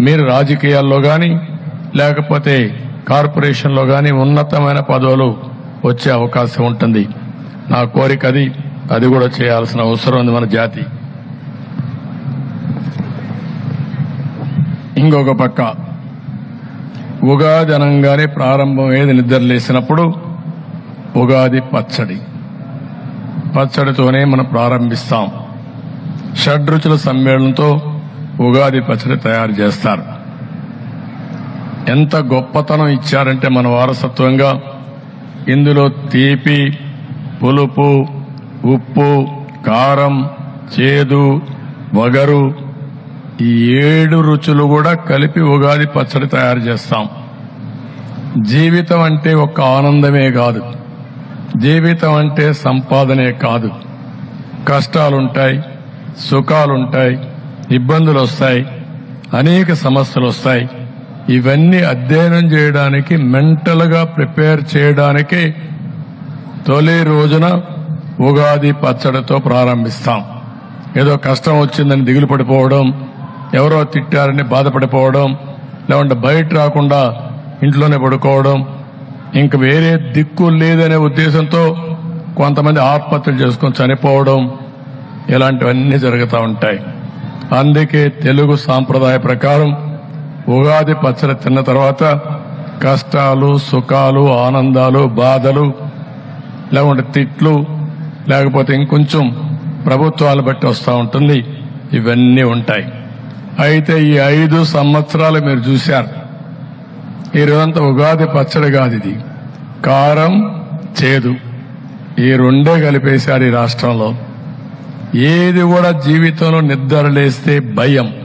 మీరు రాజకీయాల్లో కానీ లేకపోతే కార్పొరేషన్లో కానీ ఉన్నతమైన పదవులు వచ్చే అవకాశం ఉంటుంది. నా కోరిక అది. అది కూడా చేయాల్సిన అవసరం ఉంది మన జాతి. ఇంకొక పక్క. ఉగాది అనంగానే ప్రారంభం ఏది? నిద్రలేసినప్పుడు ఉగాది పచ్చడి. పచ్చడితోనే మనం ప్రారంభిస్తాం. షడ్రుచుల సమ్మేళనంతో ఉగాది పచ్చడి తయారు చేస్తారు. ఎంత గొప్పతనం ఇచ్చారంటే మన వారసత్వంగా ఇందులో తీపి పులుపు ఉప్పు కారం చేదు వగరు ఈ ఏడు రుచులు కూడా కలిపి ఉగాది పచ్చడి తయారు చేస్తాం. జీవితం అంటే ఒక ఆనందమే కాదు. జీవితం అంటే సంపాదనే కాదు. కష్టాలుంటాయి సుఖాలుంటాయి ఇబ్బందులు వస్తాయి అనేక సమస్యలు వస్తాయి. ఇవన్నీ అధ్యయనం చేయడానికి మెంటల్గా ప్రిపేర్ చేయడానికి తొలి రోజున ఉగాది పచ్చడితో ప్రారంభిస్తాం. ఏదో కష్టం వచ్చిందని దిగులు పడిపోవడం ఎవరో తిట్టారని బాధపడిపోవడం లేకుంటే బయట రాకుండా ఇంట్లోనే పడుకోవడం ఇంక వేరే దిక్కు లేదనే ఉద్దేశంతో కొంతమంది ఆత్మహత్యలు చేసుకొని చనిపోవడం ఇలాంటివన్నీ జరుగుతూ ఉంటాయి. అందుకే తెలుగు సాంప్రదాయ ప్రకారం ఉగాది పచ్చడి తిన్న తర్వాత కష్టాలు సుఖాలు ఆనందాలు బాధలు లేకుంటే తిట్లు లేకపోతే ఇంకొంచెం ప్రభుత్వాలు బట్టి వస్తూ ఉంటుంది. ఇవన్నీ ఉంటాయి. అయితే ఈ ఐదు సంవత్సరాలు మీరు చూశారు. ఈ రోజంతా ఉగాది పచ్చడి కాదు ఇది. కారం చేదు. ఈ రెండే కలిపేశారు ఈ రాష్ట్రంలో. ఏది కూడా జీవితంలో నిద్ర లేస్తే భయం.